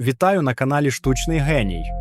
Вітаю на каналі Штучний Геній.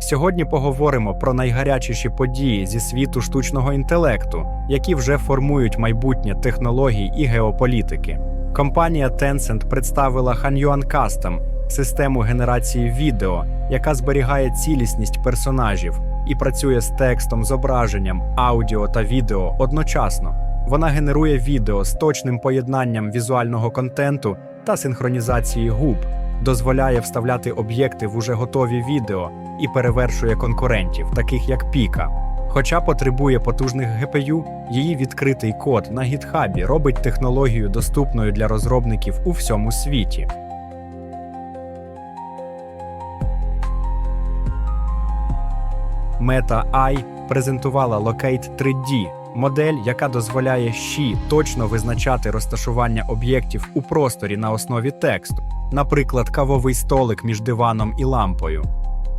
Сьогодні поговоримо про найгарячіші події зі світу штучного інтелекту, які вже формують майбутнє технологій і геополітики. Компанія Tencent представила Hanyuan Custom – систему генерації відео, яка зберігає цілісність персонажів і працює з текстом, зображенням, аудіо та відео одночасно. Вона генерує відео з точним поєднанням візуального контенту та синхронізації губ дозволяє вставляти об'єкти в уже готові відео і перевершує конкурентів, таких як Піка. Хоча потребує потужних GPU, її відкритий код на гітхабі робить технологію доступною для розробників у всьому світі. Meta AI презентувала Locate 3D – модель, яка дозволяє щі точно визначати розташування об'єктів у просторі на основі тексту, наприклад, кавовий столик між диваном і лампою.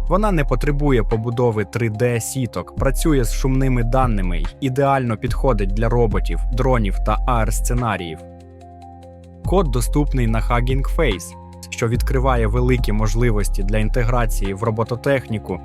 Вона не потребує побудови 3D-сіток, працює з шумними даними й ідеально підходить для роботів, дронів та AR-сценаріїв. Код доступний на Hugging Face, що відкриває великі можливості для інтеграції в робототехніку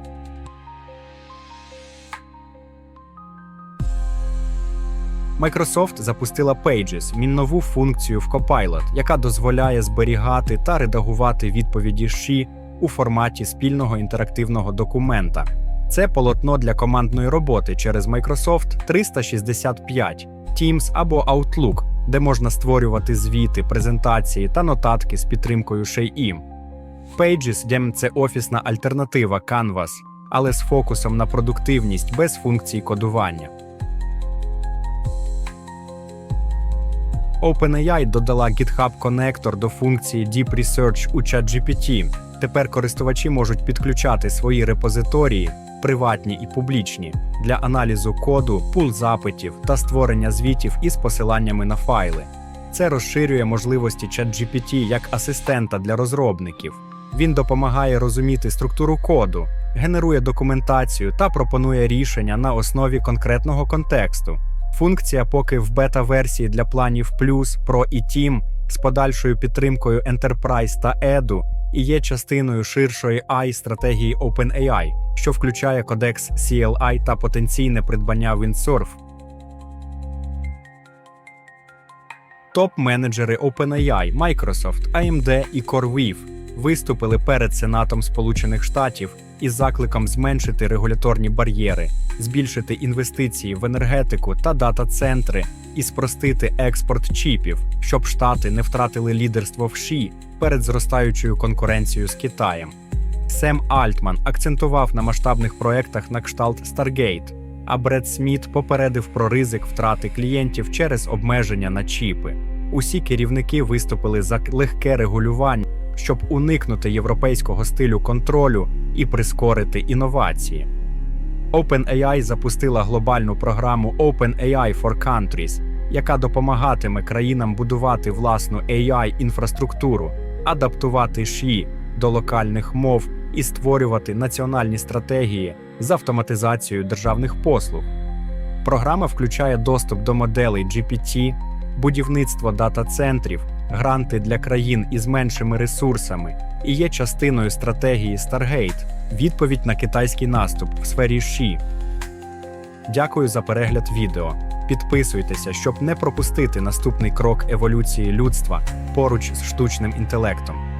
Microsoft запустила Pages – міннову функцію в Copilot, яка дозволяє зберігати та редагувати відповіді ШІ у форматі спільного інтерактивного документа. Це полотно для командної роботи через Microsoft 365, Teams або Outlook, де можна створювати звіти, презентації та нотатки з підтримкою SheIM. Pages – це офісна альтернатива Canvas, але з фокусом на продуктивність без функцій кодування. OpenAI додала GitHub Connector до функції Deep Research у ChatGPT. Тепер користувачі можуть підключати свої репозиторії, приватні і публічні, для аналізу коду, пул запитів та створення звітів із посиланнями на файли. Це розширює можливості ChatGPT як асистента для розробників. Він допомагає розуміти структуру коду, генерує документацію та пропонує рішення на основі конкретного контексту. Функція поки в бета-версії для планів Plus, Pro і Team з подальшою підтримкою Enterprise та Edu і є частиною ширшої AI стратегії OpenAI, що включає кодекс CLI та потенційне придбання Windsurf. Топ-менеджери OpenAI, Microsoft, AMD і CoreWeave виступили перед Сенатом Сполучених Штатів із закликом зменшити регуляторні бар'єри, збільшити інвестиції в енергетику та дата-центри і спростити експорт чіпів, щоб штати не втратили лідерство в ШІ перед зростаючою конкуренцією з Китаєм. Сем Альтман акцентував на масштабних проєктах на кшталт Stargate, а Бред Сміт попередив про ризик втрати клієнтів через обмеження на чіпи. Усі керівники виступили за легке регулювання, щоб уникнути європейського стилю контролю і прискорити інновації. OpenAI запустила глобальну програму OpenAI for Countries, яка допомагатиме країнам будувати власну AI-інфраструктуру, адаптувати ШІ до локальних мов і створювати національні стратегії з автоматизацією державних послуг. Програма включає доступ до моделей GPT, будівництво дата-центрів, гранти для країн із меншими ресурсами і є частиною стратегії Stargate – відповідь на китайський наступ в сфері ШІ. Дякую за перегляд відео. Підписуйтеся, щоб не пропустити наступний крок еволюції людства поруч з штучним інтелектом.